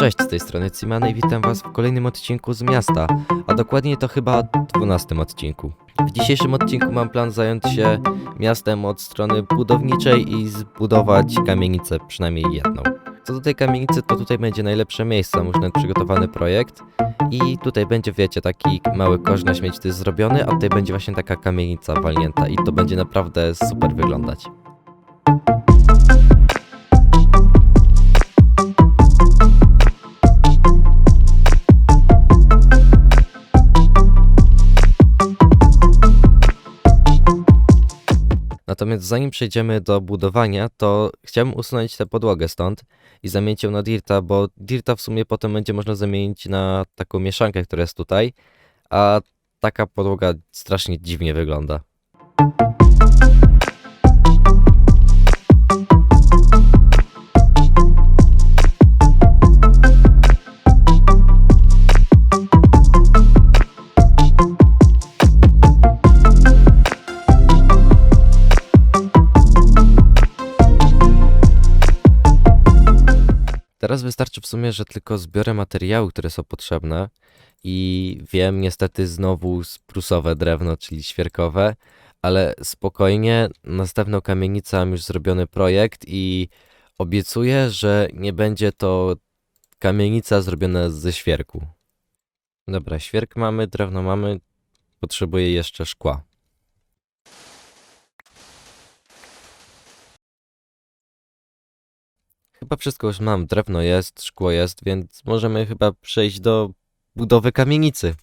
Cześć, z tej strony Cimany i witam was w kolejnym odcinku z miasta, a dokładnie to chyba 12 odcinku. W dzisiejszym odcinku mam plan zająć się miastem od strony budowniczej i zbudować kamienicę, przynajmniej jedną. Co do tej kamienicy, to tutaj będzie najlepsze miejsce, nawet przygotowany projekt i tutaj będzie, wiecie, taki mały kosz na śmieci zrobiony, a tutaj będzie właśnie taka kamienica walnięta i to będzie naprawdę super wyglądać. Natomiast zanim przejdziemy do budowania, to chciałbym usunąć tę podłogę stąd i zamienić ją na dirta, bo dirta w sumie potem będzie można zamienić na taką mieszankę, która jest tutaj, a taka podłoga strasznie dziwnie wygląda. Wystarczy w sumie, że tylko zbiorę materiały, które są potrzebne i wiem niestety znowu sprusowe drewno, czyli świerkowe, ale spokojnie, następną kamienicę mam już zrobiony projekt i obiecuję, że nie będzie to kamienica zrobiona ze świerku. Dobra, świerk mamy, drewno mamy, potrzebuję jeszcze szkła. Chyba wszystko już mam. Drewno jest, szkło jest, więc możemy chyba przejść do budowy kamienicy.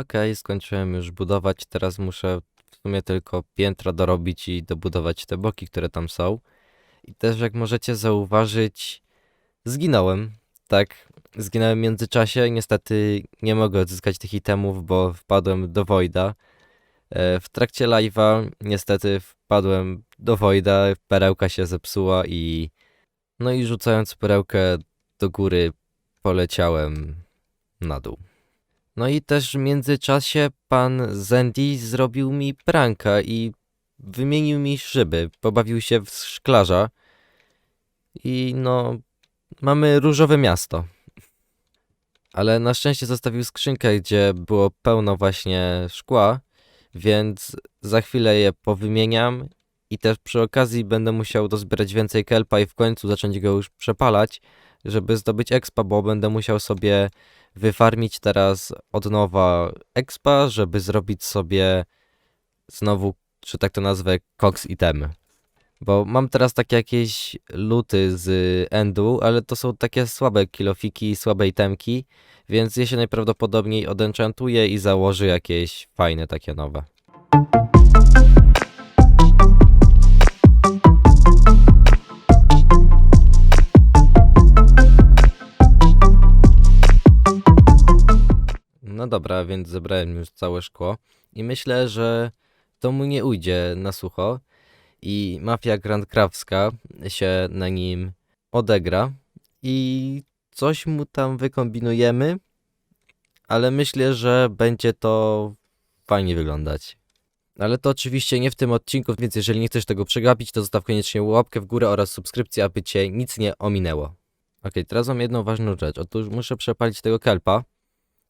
Okej, skończyłem już budować. Teraz muszę w sumie tylko piętra dorobić i dobudować te boki, które tam są. I też, jak możecie zauważyć, zginąłem. Tak, zginąłem w międzyczasie. Niestety nie mogę odzyskać tych itemów, bo wpadłem do Voida. E, W trakcie live'a niestety wpadłem do Voida, perełka się zepsuła i... No i rzucając perełkę do góry, poleciałem na dół. No i też w międzyczasie pan Zendi zrobił mi pranka i wymienił mi szyby. Pobawił się w szklarza. I no, mamy różowe miasto. Ale na szczęście zostawił skrzynkę, gdzie było pełno właśnie szkła, więc za chwilę je powymieniam i też przy okazji będę musiał dozbierać więcej kelpa i w końcu zacząć go już przepalać, żeby zdobyć expa, bo będę musiał sobie wyfarmić teraz od nowa expa, żeby zrobić sobie znowu, że tak to nazwę, cox itemy. Bo mam teraz takie jakieś luty z endu, ale to są takie słabe kilofiki, słabe itemki, więc je się najprawdopodobniej odenchantuję i założę jakieś fajne takie nowe. No dobra, więc zebrałem już całe szkło i myślę, że to mu nie ujdzie na sucho i mafia grandkrawska się na nim odegra i coś mu tam wykombinujemy, ale myślę, że będzie to fajnie wyglądać. Ale to oczywiście nie w tym odcinku, więc jeżeli nie chcesz tego przegapić, to zostaw koniecznie łapkę w górę oraz subskrypcję, aby cię nic nie ominęło. Okej, teraz mam jedną ważną rzecz. Otóż muszę przepalić tego kelpa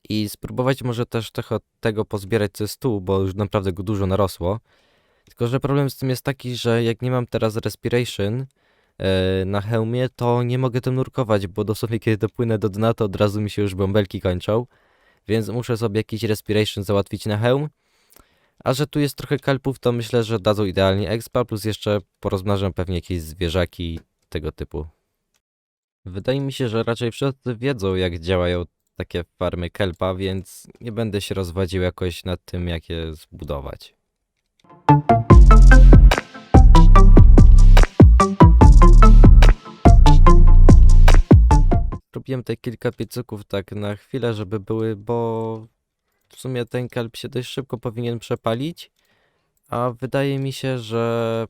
i spróbować może też trochę tego pozbierać ze stół, bo już naprawdę go dużo narosło. Tylko, że problem z tym jest taki, że jak nie mam teraz respiration e, na hełmie, to nie mogę tym nurkować, bo dosłownie kiedy dopłynę do dna, to od razu mi się już bąbelki kończą. Więc muszę sobie jakiś respiration załatwić na hełm. A że tu jest trochę kelpów, to myślę, że dadzą idealnie expa, plus jeszcze porozmnażam pewnie jakieś zwierzaki tego typu. Wydaje mi się, że raczej wszyscy wiedzą, jak działają takie farmy kelpa, więc nie będę się rozwodził jakoś nad tym, jak je zbudować. Robiłem te kilka piecyków tak na chwilę, żeby były, bo w sumie ten kelp się dość szybko powinien przepalić, a wydaje mi się, że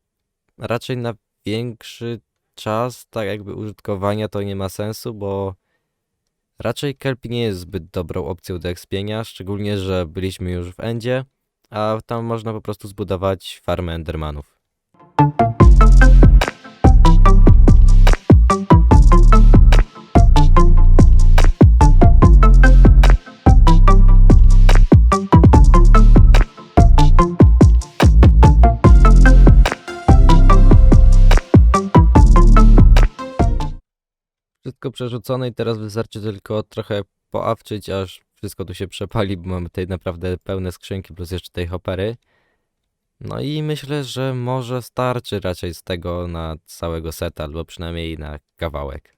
raczej na większy czas, tak jakby użytkowania to nie ma sensu, bo raczej kelp nie jest zbyt dobrą opcją do ekspienia, szczególnie, że byliśmy już w Endzie, a tam można po prostu zbudować farmę Endermanów. Przerzucone i teraz wystarczy tylko trochę poawczyć, aż wszystko tu się przepali, bo mamy tutaj naprawdę pełne skrzynki, plus jeszcze tej hopery. No i myślę, że może starczy raczej z tego na całego seta, albo przynajmniej na kawałek.